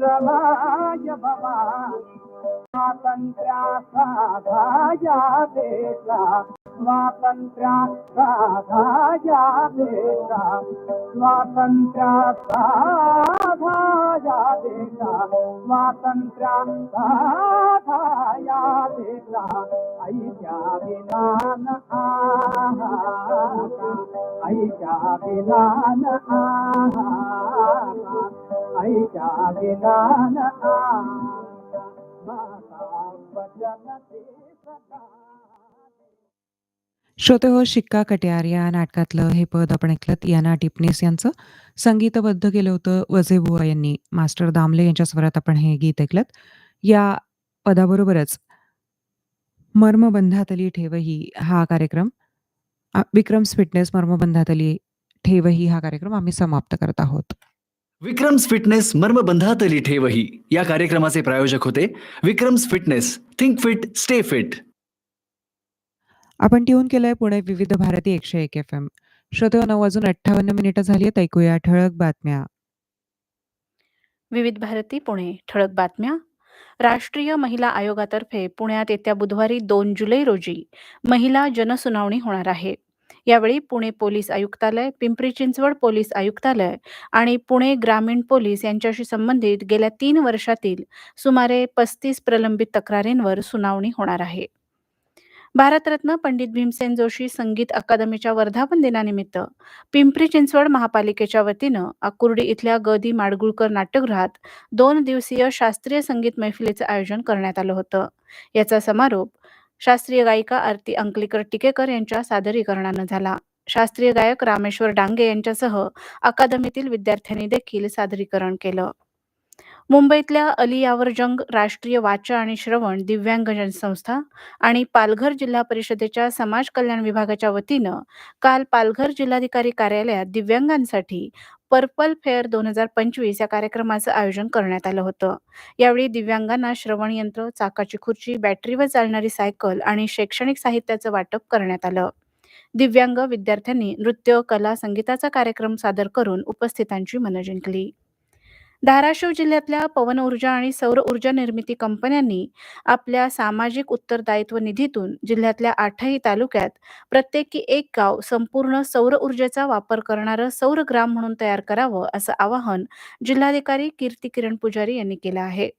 प्रलय भवानी स्वातंत्र्या साधाया देशा स्वातंत्र्या साधाया देशा स्वातंत्र्या साधाया देशा स्वातंत्र्या साधाया देशा आईच्या विनान आहा आईच्या विनान आहा आईच्या विनान श्रोते हो शिक्का कट्यार या नाटकातलं हे पद आपण ऐकलं याना टिपणीस यांचं संगीतबद्ध केलं होतं वझेबुवा यांनी. मास्टर दामले यांच्या स्वरात आपण हे गीत ऐकलं या पदाबरोबरच मर्मबंधातली ठेवही हा कार्यक्रम विक्रम्स फिटनेस मर्मबंधातली ठेवही हा कार्यक्रम आम्ही समाप्त करत आहोत. विक्रम्स फिटनेस मर्मबंधातली ठेवही. या कार्यक्रमाचे प्रायोजक होते Vikram's fitness. Think fit stay fit आपण ट्यून केलंय पुणे विविध भारती एकशे एक एफ एम श्रोते हो, नऊ वाजून अठ्ठावन्न मिनिटं झाली आहेत. ऐकूया ठळक बातम्या. विविध भारती पुणे. ठळक बातम्या. राष्ट्रीय महिला आयोगातर्फे पुण्यात येत्या बुधवारी दोन जुलै रोजी महिला जनसुनावणी होणार आहे. यावेळी पुणे पोलीस आयुक्तालय पिंपरी चिंचवड पोलीस आयुक्तालय आणि पुणे ग्रामीण पोलीस यांच्याशी संबंधित गेल्या तीन वर्षातील सुमारे पस्तीस प्रलंबित तक्रारींवर सुनावणी होणार आहे. भारतरत्न पंडित भीमसेन जोशी संगीत अकादमीच्या वर्धापन दिनानिमित्त पिंपरी चिंचवड महापालिकेच्या वतीनं आकुर्डी इथल्या गदी माडगुळकर नाट्यगृहात दोन दिवसीय शास्त्रीय संगीत मैफिलीचं आयोजन करण्यात आलं होतं. याचा समारोप शास्त्रीय गायिका आरती अंकलीकर टिकेकर यांच्या सादरीकरणानं झाला. शास्त्रीय गायक रामेश्वर डांगे यांच्यासह अकादमीतील विद्यार्थ्यांनी देखील सादरीकरण केलं. मुंबईतल्या अली यावरजंग राष्ट्रीय वाचा आणि श्रवण दिव्यांग जनसंस्था आणि पालघर जिल्हा परिषदेच्या समाज कल्याण विभागाच्या वतीनं काल पालघर जिल्हाधिकारी कार्यालयात दिव्यांगांसाठी पर्पल फेअर दोन हजार पंचवीस या कार्यक्रमाचं आयोजन करण्यात आलं होतं. यावेळी दिव्यांगांना श्रवण यंत्र चाकाची खुर्ची बॅटरीवर चालणारी सायकल आणि शैक्षणिक साहित्याचं वाटप करण्यात आलं. दिव्यांग विद्यार्थ्यांनी नृत्य कला संगीताचा कार्यक्रम सादर करून उपस्थितांची मनं जिंकली. धाराशिव जिल्ह्यातल्या पवन ऊर्जा आणि सौर ऊर्जा निर्मिती कंपन्यांनी आपल्या सामाजिक उत्तरदायित्व निधीतून जिल्ह्यातल्या आठही तालुक्यात प्रत्येकी एक गाव संपूर्ण सौर ऊर्जेचा वापर करणारं सौर ग्राम म्हणून तयार करावं असं आवाहन जिल्हाधिकारी कीर्ती किरण पुजारी यांनी केलं आहे.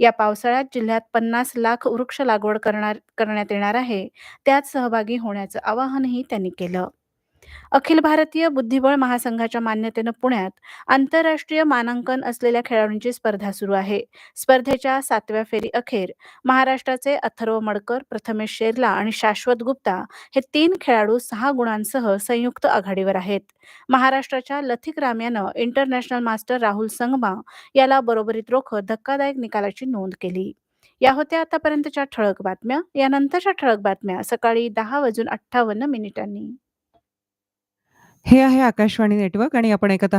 या पावसाळ्यात जिल्ह्यात पन्नास लाख वृक्ष लागवड करणार करण्यात येणार आहे. त्यात सहभागी होण्याचं आवाहनही त्यांनी केलं. अखिल भारतीय बुद्धिबळ महासंघाच्या मान्यतेनं पुण्यात आंतरराष्ट्रीय मानांकन असलेल्या खेळाडूंची स्पर्धा सुरू आहे. स्पर्धेच्या सातव्या फेरी अखेर महाराष्ट्राचे अथर्व मडकर प्रथमेश शेरला आणि शाश्वत गुप्ता हे तीन खेळाडू सहा गुणांसह संयुक्त आघाडीवर आहेत. महाराष्ट्राच्या लथिक राम यानं इंटरनॅशनल मास्टर राहुल संगमा याला बरोबरीत रोखत धक्कादायक निकालाची नोंद केली. या होत्या आतापर्यंतच्या ठळक बातम्या. यानंतरच्या ठळक बातम्या सकाळी दहा वाजून अठ्ठावन्न मिनिटांनी. हे आहे आकाशवाणी नेटवर्क आणि आपण ऐकत आहात